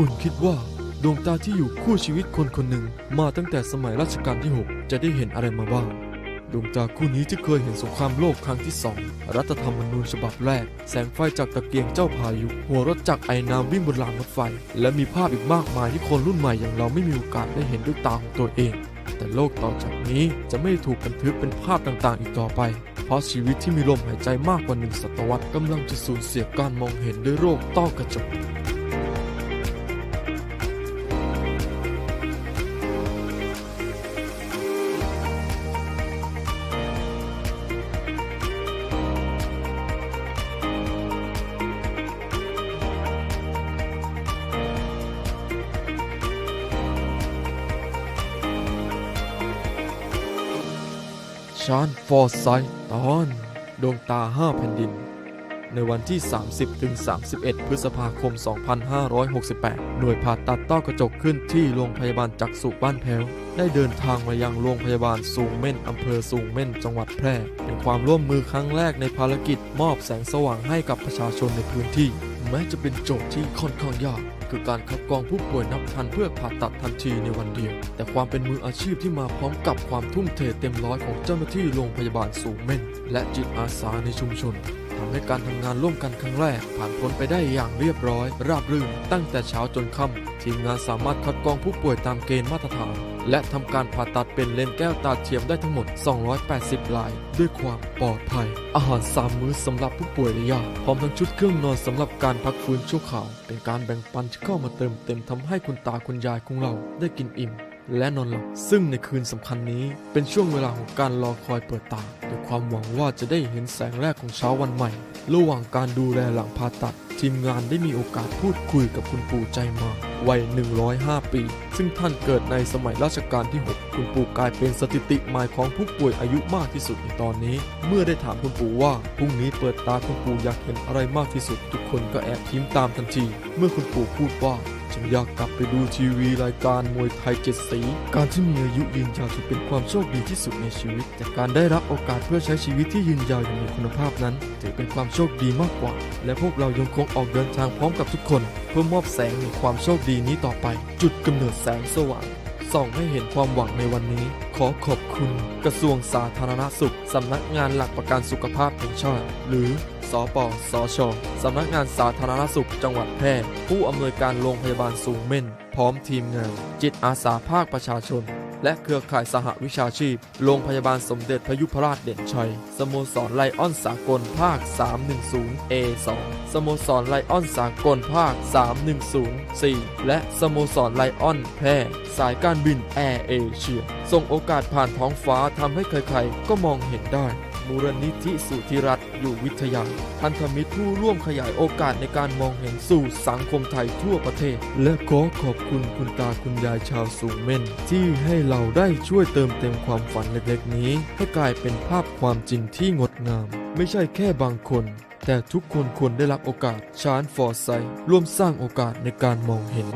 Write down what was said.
คุณคิดว่าดวงตาที่อยู่คู่ชีวิตคนคนหนึ่งมาตั้งแต่สมัยรัชกาลที่ 6 จะได้เห็นอะไรมาบ้าง ดวงตาคู่นี้ที่เคยเห็นสงครามโลกครั้งที่สองรัฐธรรมนูญฉบับแรก แสงไฟจากตะเกียงเจ้าพายุ หัวรถจักรไอน้ำวิ่งบนรางรถไฟ และมีภาพอีกมากมายที่คนรุ่นใหม่อย่างเราไม่มีโอกาสได้เห็นด้วยตาของตัวเอง แต่โลกต่อจากนี้จะไม่ถูกบันทึกเป็นภาพต่างๆ อีกต่อไป เพราะชีวิตที่มีลมหายใจมากกว่าหนึ่งศตวรรษกำลังจะสูญเสียการมองเห็นด้วยโรคต้อกระจก ชานฟอร์ไซต์ตอนดวงตาห้าแผ่นดิน ในวันที่ 30-31 พฤษภาคม 2568 หน่วยผ่าตัดต้อกระจกขึ้นที่โรงพยาบาลจักษุบ้านแพ้ว ได้เดินทางมายังโรงพยาบาลสูงเม่นอำเภอสูงเม่นจังหวัดแพร่ เป็นความร่วมมือครั้งแรกในภารกิจมอบแสงสว่างให้กับประชาชนในพื้นที่ แม้จะเป็นโจทย์ที่ค่อนข้างยาก คือการคัดกรองผู้ป่วยนับพันเพื่อผ่าตัดทันทีในวันเดียว แต่ความเป็นมืออาชีพที่มาพร้อมกับความทุ่มเทเต็มร้อยของเจ้าหน้าที่โรงพยาบาลสูงเม่น และจิตอาสาในชุมชน ทำให้การทำงานร่วมกันครั้งแรก ผ่านพ้นไปได้อย่างเรียบร้อย ราบรื่นตั้งแต่เช้าจนค่ำทีมงานสามารถคัดกรองผู้ป่วยตามเกณฑ์มาตรฐาน และทำการผ่าตัดเป็นเลนแก้วตาเทียมได้ทั้งหมด 280 ลาย ด้วยความปลอดภัย อาหารสามมื้อสำหรับผู้ป่วยระยะพร้อมทั้งชุดเครื่องนอนสำหรับการพักฟื้นชั่วคราว เป็นการแบ่งปันที่เข้ามาเติมเต็มทำให้คุณตาคุณยายของเราได้กินอิ่ม และนอนหลับซึ่งในคืนสำคัญนี้เป็นช่วงเวลาของการรอคอยเปิดตาด้วยความหวังว่าจะได้เห็นแสงแรกของเช้าวันใหม่ ระหว่างการดูแลหลังผ่าตัด ทีมงานได้มีโอกาสพูดคุยกับคุณปู่ใจมา วัย 105 ปี ซึ่งท่านเกิดในสมัยรัชกาลที่ 6 คุณปู่กลายเป็นสถิติหม่ของผู้ป่วยอายุมากที่สุดในตอนนี้ เมื่อได้ถามคุณปู่ว่าพรุ่งนี้เปิดตาคุณปู่อยากเห็นอะไรมากที่สุด ทุกคนก็แอบยิ้มตามทันที เมื่อคุณปู่พูดว่า ฉันอยากกลับไปดูทีวีรายการมวยไทยเจ็ดสี การที่มีอายุยืนยาวถือเป็นความโชคดีที่สุดในชีวิต แต่การได้รับโอกาสเพื่อใช้ชีวิตที่ยืนยาวอย่างมีคุณภาพนั้น ถือเป็นความโชคดีมากกว่า และพวกเรายังคงออกเดินทางพร้อมกับทุกคน เพื่อมอบแสงแห่งความโชคดีนี้ต่อไป จุดกำเนิดแสงสว่างส่องให้เห็นความหวังในวันนี้ ขอขอบคุณ กระทรวงสาธารณสุขสำนักงานหลักประกันสุขภาพแห่งชาติหรือ สปสช สำนักงานสาธารณสุขจังหวัดแพร่ ผู้อำนวยการโรงพยาบาลสูงเม่น พร้อมทีมงาน จิตอาสาภาคประชาชน และเครือข่ายสหวิชาชีพ โรงพยาบาลสมเด็จพยุพราชเด่นชัย สโมสรไลออนสากลภาค 310 A2 สโมสรไลออนสากลภาค 310และสโมสรไลออนแพร่สายการบินแอร์เอเชีย ส่งโอกาสผ่านท้องฟ้าทำให้ใครๆ ก็มองเห็นได้ มูลนิธิสุธิรัตน์อยู่วิทยา พันธมิตรผู้ร่วมขยายโอกาสในการมองเห็นสู่สังคมไทยทั่วประเทศ และขอขอบคุณคุณตาคุณยายชาวสูงเม่น ที่ให้เราได้ช่วยเติมเต็มความฝันเล็กๆ นี้ ให้กลายเป็นภาพความจริงที่งดงาม ไม่ใช่แค่บางคน แต่ทุกคนควรได้รับโอกาสชานฟอร์ไซร่วมสร้างโอกาสในการมองเห็น